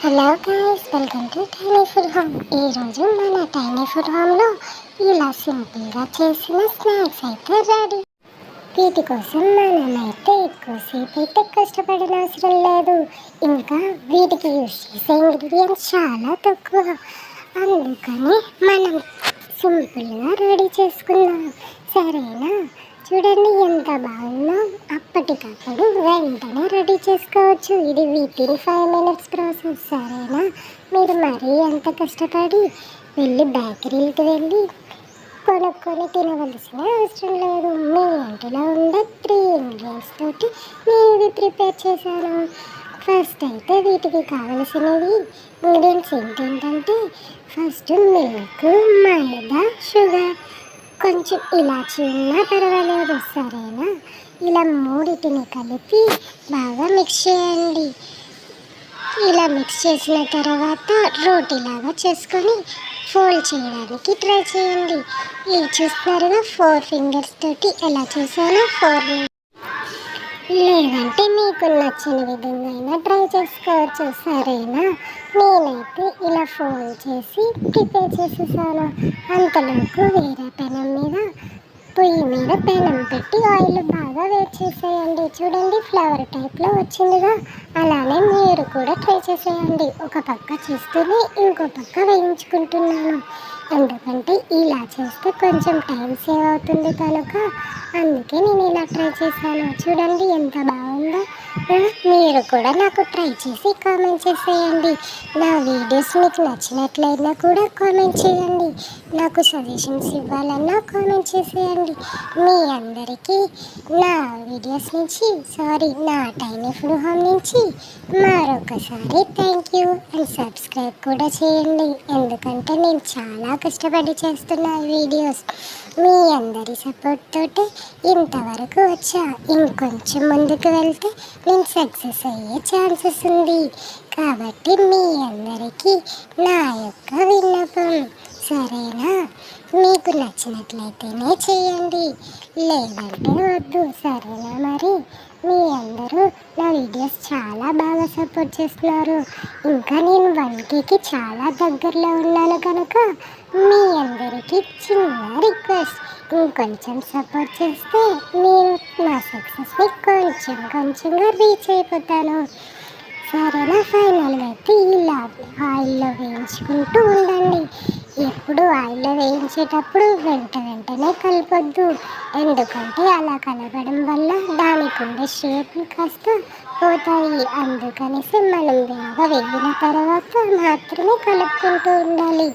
Hello guys welcome to tiny food home ఈరోజు మన tiny food హోమ్లో ఇలా సింపుల్గా చేసిన స్నాక్స్ అయితే రెడీ. వీటి కోసం మనమైతే ఎక్కువసేపు అయితే కష్టపడిన అవసరం లేదు. ఇంకా వీటికి యూస్ చేసే ఇంగ్రీడియంట్స్ చాలా తక్కువ. అందుకని మనం సింపుల్గా రెడీ చేసుకుందాం. సరేనా? చూడండి ఎంత బాగుందో. అప్పటికప్పుడు వెంటనే రెడీ చేసుకోవచ్చు. ఇది వితిన్ ఫైవ్ మినిట్స్ ప్రాసెస్ సరేనా? మీరు మరీ అంత కష్టపడి వెళ్ళి బేకరీలకు వెళ్ళి కొనుక్కొని తినవలసిన అవసరం లేదు. మీ ఇంటిలో ఉండే త్రీ ఇంగ్రీడియంట్స్ తోటి నేను ఇది ప్రిపేర్ చేశాను. ఫస్ట్ అయితే వీటికి కావలసినవి ఇంగ్రీడియంట్స్ ఏంటంటే ఫస్ట్ మిల్క్ మైదా షుగర్ కొంచెం ఇలాచి ఉన్నా పర్వాలేదు సరేనా? ఇలా మూడిటిని కలిపి బాగా మిక్స్ చేయండి. ఇలా మిక్స్ చేసిన తర్వాత రోటీలాగా చేసుకొని ఫోల్డ్ చేయడానికి ట్రై చేయండి. ఇది చూస్తున్నారుగా ఫోర్ ఫింగర్స్ తోటి ఎలా చేశానో ఫోర్ లేదంటే మీకు నచ్చిన విధంగా అయినా ట్రై చేసుకోవచ్చు సరేనా? నేనైతే ఇలా ఫోల్డ్ చేసి ప్రిపేర్ చేసేసాను. అంతలోపు వేరే పెనం మీద పొయ్యి మీద పెనం పెట్టి ఆయిల్ బాగా వేడి చేసేయండి. చూడండి ఫ్లవర్ టైప్లో వచ్చిందిగా. అలానే మీరు కూడా ట్రై చేసేయండి. ఒక పక్క చేస్తూనే ఇంకో పక్క వేయించుకుంటున్నాను. ఎందుకంటే ఇలా చేస్తే కొంచెం టైం సేవ్ అవుతుంది కనుక అందుకే నేను ఇలా ట్రై చేశాను. చూడండి ఎంత బాగుందో. మీరు కూడా నాకు ట్రై చేసి కామెంట్ చేసేయండి. నా వీడియోస్ మీకు నచ్చినట్లయినా కూడా కామెంట్ చేయండి. నాకు సజెషన్స్ ఇవ్వాలన్నా కామెంట్ చేసేయండి. మీ అందరికీ నా వీడియోస్ నుంచి సారీ నా టైనీ ఫుడ్ హోమ్ నుంచి మరొకసారి థ్యాంక్ యూ అండ్ సబ్స్క్రైబ్ కూడా చేయండి. ఎందుకంటే నేను చాలా కష్టపడి చేస్తున్న వీడియోస్ మీ అందరి సపోర్ట్ తోటి ఇంతవరకు వచ్చా. ఇంకొంచెం ముందుకు వెళ్తే నేను సక్సెస్ అయ్యే ఛాన్సెస్ ఉంది. కాబట్టి మీ అందరికీ నా యొక్క విన్నపం. సరేనా? మీకు నచ్చినట్లయితేనే చేయండి. లేదంటే వద్దు. సరేనా మరి? మీ అందరూ నా వీడియోస్ చాలా బాగా సపోర్ట్ చేస్తున్నారు. ఇంకా నేను వన్ కేకి చాలా దగ్గరలో ఉన్నాను కనుక మీ అందరికీ చిన్న రిక్వెస్ట్. ఇంకొంచెం సపోర్ట్ చేస్తే నేను నా సక్సెస్ని కొంచెం కొంచెంగా రీచ్ అయిపోతాను. సరేనా? ఫైనల్గా అయితే ఇలా ఆయిల్లో వేయించుకుంటూ ఉండండి. ఎప్పుడు ఆయిల్లో వేయించేటప్పుడు వెంట వెంటనే కలపొద్దు. ఎందుకంటే అలా కలపడం వల్ల దానికి ఉండే షేప్ కాస్త పోతాయి. అందుకనేసి మనం బాగా వేగిన తర్వాత మాత్రమే కలుపుకుంటూ ఉండాలి.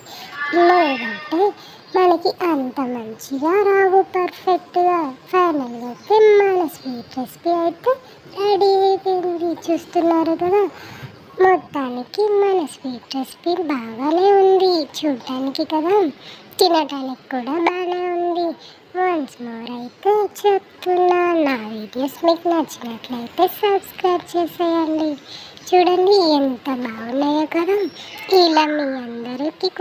లేదంటే మనకి అంత మంచిగా రావు పర్ఫెక్ట్గా. ఫైనల్గా అయితే మన స్వీట్ రెసిపీ అయితే రెడీ అయిపోయింది. చూస్తున్నారు కదా? మొత్తానికి మన స్వీట్ రెసిపీ బాగానే ఉంది. చూడటానికి కదా? తినడానికి కూడా బాగానే ఉంది. వన్స్ మోర్ అయితే చెప్తున్నా. నా వీడియోస్ మీకు నచ్చినట్లయితే సబ్స్క్రైబ్ చేసేయండి. చూడండి ఎంత బాగున్నాయో కదా? ఇలా మీ అందరికీ కూడా